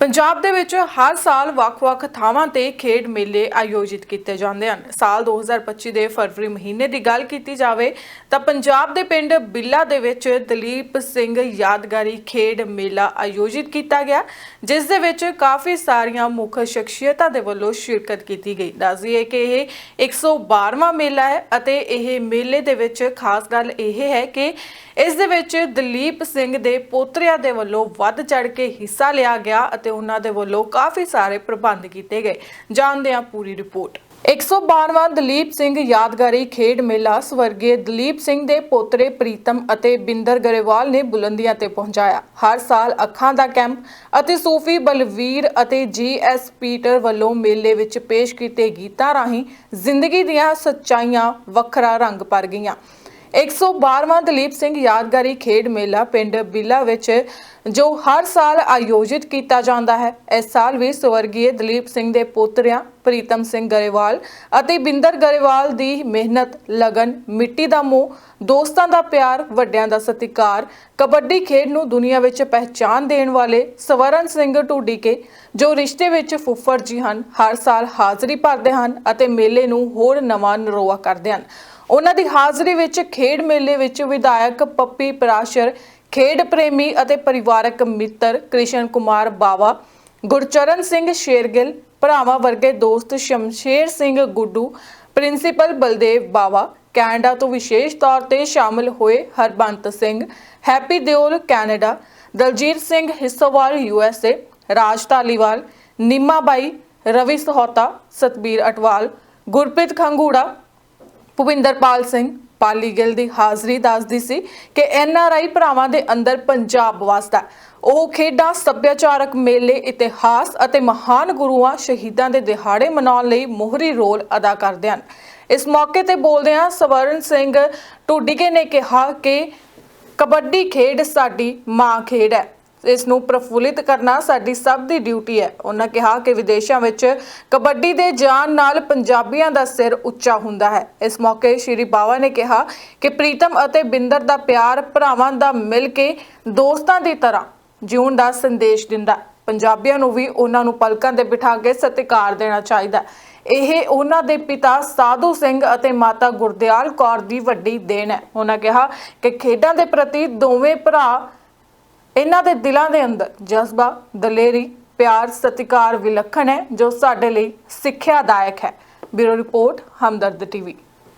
ਪੰਜਾਬ ਦੇ ਵਿੱਚ ਹਰ ਸਾਲ ਵੱਖ-ਵੱਖ ਥਾਵਾਂ ਤੇ ਖੇਡ ਮੇਲੇ ਆਯੋਜਿਤ ਕੀਤੇ ਜਾਂਦੇ ਹਨ। ਸਾਲ 2025 ਦੇ ਫਰਵਰੀ ਮਹੀਨੇ ਦੀ ਗੱਲ ਕੀਤੀ ਜਾਵੇ ਤਾਂ ਪੰਜਾਬ ਦੇ ਪਿੰਡ ਬਿੱਲਾ ਦੇ ਵਿੱਚ ਦਲੀਪ ਸਿੰਘ ਯਾਦਗਾਰੀ ਖੇਡ ਮੇਲਾ ਆਯੋਜਿਤ ਕੀਤਾ ਗਿਆ, ਜਿਸ ਦੇ ਵਿੱਚ ਕਾਫੀ ਸਾਰੀਆਂ ਮੁੱਖ ਸ਼ਖਸੀਅਤਾਂ ਦੇ ਵੱਲੋਂ ਸ਼ਿਰਕਤ ਕੀਤੀ ਗਈ। ਦੱਸਦੀਏ ਕਿ ਇਹ 112ਵਾਂ ਮੇਲਾ ਹੈ ਅਤੇ ਇਹ ਮੇਲੇ ਦੇ ਵਿੱਚ ਖਾਸ ਗੱਲ ਇਹ ਹੈ ਕਿ ਇਸ ਦੇ ਵਿੱਚ ਦਲੀਪ ਸਿੰਘ ਦੇ ਪੋਤਰਿਆਂ ਦੇ ਵੱਲੋਂ ਵੱਧ ਚੜ ਕੇ ਹਿੱਸਾ ਲਿਆ ਗਿਆ ਅਤੇ ਉਹਨਾਂ ਦੇ ਵੱਲੋਂ ਕਾਫੀ ਸਾਰੇ ਪ੍ਰਬੰਧ ਕੀਤੇ ਗਏ। ਜਾਣਦੇ ਹਾਂ ਪੂਰੀ ਰਿਪੋਰਟ। 112ਵਾਂ ਦਲੀਪ ਸਿੰਘ ਯਾਦਗਾਰੀ ਖੇਡ ਮੇਲਾ ਸਵਰਗੀ ਦਲੀਪ ਸਿੰਘ ਦੇ ਪੋਤਰੇ ਪ੍ਰੀਤਮ ਅਤੇ ਬਿੰਦਰ ਗਰੇਵਾਲ ਨੇ ਬੁਲੰਦੀਆਂ ਤੇ ਪਹੁੰਚਾਇਆ। ਹਰ ਸਾਲ ਅੱਖਾਂ ਦਾ ਕੈਂਪ ਅਤੇ ਸੂਫੀ ਬਲਵੀਰ ਅਤੇ ਜੀਐਸ ਪੀਟਰ ਵੱਲੋਂ ਮੇਲੇ ਵਿੱਚ ਪੇਸ਼ ਕੀਤੇ ਗੀਤਾਂ ਰਾਹੀਂ ਜ਼ਿੰਦਗੀ ਦੀਆਂ ਸੱਚਾਈਆਂ ਵੱਖਰਾ ਰੰਗ ਭਰ ਗਈਆਂ। 112ਵਾਂ ਦਲੀਪ ਸਿੰਘ ਯਾਦਗਾਰੀ ਖੇਡ ਮੇਲਾ ਪਿੰਡ ਬਿੱਲਾ ਵਿੱਚ, ਜੋ ਹਰ ਸਾਲ ਆਯੋਜਿਤ ਕੀਤਾ ਜਾਂਦਾ ਹੈ। ਇਸ ਸਾਲ ਵੀ ਸਵਰਗੀ ਦਲੀਪ ਸਿੰਘ ਦੇ ਪੋਤਰਿਆਂ ਪ੍ਰੀਤਮ ਸਿੰਘ ਗਰੇਵਾਲ ਅਤੇ ਬਿੰਦਰ ਗਰੇਵਾਲ ਦੀ ਮਿਹਨਤ, ਲਗਨ, ਮਿੱਟੀ ਦਾ ਮੋਹ, ਦੋਸਤਾਂ ਦਾ ਪਿਆਰ, ਵੱਡਿਆਂ ਦਾ ਸਤਿਕਾਰ, ਕਬੱਡੀ ਖੇਡ ਨੂੰ ਦੁਨੀਆ ਵਿੱਚ ਪਹਿਚਾਨ ਦੇਣ ਵਾਲੇ ਸਵਰਨ ਸਿੰਘ ਢੂਡੀਕੇ, ਜੋ ਰਿਸ਼ਤੇ ਵਿੱਚ ਫੁੱਫੜ ਜੀ ਹਨ, ਹਰ ਸਾਲ ਹਾਜ਼ਰੀ ਭਰਦੇ ਹਨ ਅਤੇ ਮੇਲੇ ਨੂੰ ਹੋਰ ਨਵਾਂ ਨਰੋਆ ਕਰਦੇ ਹਨ। ਉਹਨਾਂ ਦੀ ਹਾਜ਼ਰੀ ਵਿੱਚ ਖੇਡ ਮੇਲੇ ਵਿੱਚ ਵਿਧਾਇਕ ਪੱਪੀ ਪਰਾਸ਼ਰ, ਖੇਡ ਪ੍ਰੇਮੀ ਅਤੇ ਪਰਿਵਾਰਕ ਮਿੱਤਰ ਕ੍ਰਿਸ਼ਨ ਕੁਮਾਰ ਬਾਵਾ, ਗੁਰਚਰਨ ਸਿੰਘ ਸ਼ੇਰਗਿੱਲ, ਭਰਾਵਾਂ ਵਰਗੇ ਦੋਸਤ ਸ਼ਮਸ਼ੇਰ ਸਿੰਘ ਗੁੱਡੂ, ਪ੍ਰਿੰਸੀਪਲ ਬਲਦੇਵ ਬਾਵਾ, ਕੈਨੇਡਾ ਤੋਂ ਵਿਸ਼ੇਸ਼ ਤੌਰ ਤੇ ਸ਼ਾਮਲ ਹੋਏ Harbant Singh, Happy Deol Canada, Daljit Singh Hissowal USA Raj Dhaliwal Nimma ਬਾਈ ਰਵੀ ਸਹੋਤਾ, ਸਤਬੀਰ ਅਟਵਾਲ, ਗੁਰਪ੍ਰੀਤ ਖੰਗੂੜਾ ਭੁਪਿੰਦਰਪਾਲ ਸਿੰਘ ਪਾਲੀ ਗਿੱਲ ਦੀ ਹਾਜ਼ਰੀ ਦੱਸਦੀ ਸੀ ਕਿ ਐੱਨ ਆਰ ਆਈ ਭਰਾਵਾਂ ਦੇ ਅੰਦਰ ਪੰਜਾਬ ਵਸਦਾ ਉਹ ਖੇਡਾਂ, ਸੱਭਿਆਚਾਰਕ ਮੇਲੇ, ਇਤਿਹਾਸ ਅਤੇ ਮਹਾਨ ਗੁਰੂਆਂ ਸ਼ਹੀਦਾਂ ਦੇ ਦਿਹਾੜੇ ਮਨਾਉਣ ਲਈ ਮੋਹਰੀ ਰੋਲ ਅਦਾ ਕਰਦੇ ਹਨ। ਇਸ ਮੌਕੇ ਤੇ ਬੋਲਦਿਆਂ ਸਵਰਨ ਸਿੰਘ ਟੁੱਡੀਕੇ ਨੇ ਕਿਹਾ ਕਿ ਕਬੱਡੀ ਖੇਡ ਸਾਡੀ ਮਾਂ ਖੇਡ ਹੈ। ਇਸ ਨੂੰ ਪ੍ਰਫੁੱਲਿਤ ਕਰਨਾ ਸਾਡੀ ਸਭ ਦੀ ਡਿਊਟੀ ਹੈ। ਉਹਨਾਂ ਕਿਹਾ ਕਿ ਵਿਦੇਸ਼ਾਂ ਵਿੱਚ ਕਬੱਡੀ ਦੇ ਜਾਣ ਨਾਲ ਪੰਜਾਬੀਆਂ ਦਾ ਸਿਰ ਉੱਚਾ ਹੁੰਦਾ ਹੈ। ਇਸ ਮੌਕੇ ਸ਼੍ਰੀ ਬਾਵਾ ਨੇ ਕਿਹਾ ਕਿ ਪ੍ਰੀਤਮ ਅਤੇ ਬਿੰਦਰ ਦਾ ਪਿਆਰ ਭਰਾਵਾਂ ਦਾ ਮਿਲ ਕੇ ਦੋਸਤਾਂ ਦੀ ਤਰ੍ਹਾਂ ਜਿਉਣ ਦਾ ਸੰਦੇਸ਼ ਦਿੰਦਾ ਪੰਜਾਬੀਆਂ ਨੂੰ ਵੀ ਉਹਨਾਂ ਨੂੰ ਪਲਕਾਂ ਤੇ ਬਿਠਾ ਕੇ ਸਤਿਕਾਰ ਦੇਣਾ ਚਾਹੀਦਾ ਇਹ ਉਹਨਾਂ ਦੇ ਪਿਤਾ ਸਾਧੂ ਸਿੰਘ ਅਤੇ ਮਾਤਾ ਗੁਰਦਿਆਲ ਕੌਰ ਦੀ ਵੱਡੀ ਦੇਣ ਹੈ। ਉਹਨਾਂ ਕਿਹਾ ਕਿ ਖੇਡਾਂ ਦੇ ਪ੍ਰਤੀ ਦੋਵੇਂ ਭਰਾ ਇਹਨਾਂ ਦੇ ਦਿਲਾਂ ਦੇ ਅੰਦਰ ਜਜ਼ਬਾ, ਦਲੇਰੀ, ਪਿਆਰ, ਸਤਿਕਾਰ ਵਿਲੱਖਣ ਹੈ ਜੋ ਸਾਡੇ ਲਈ ਸਿੱਖਿਆਦਾਇਕ ਹੈ। Bureau report, Hamdard TV.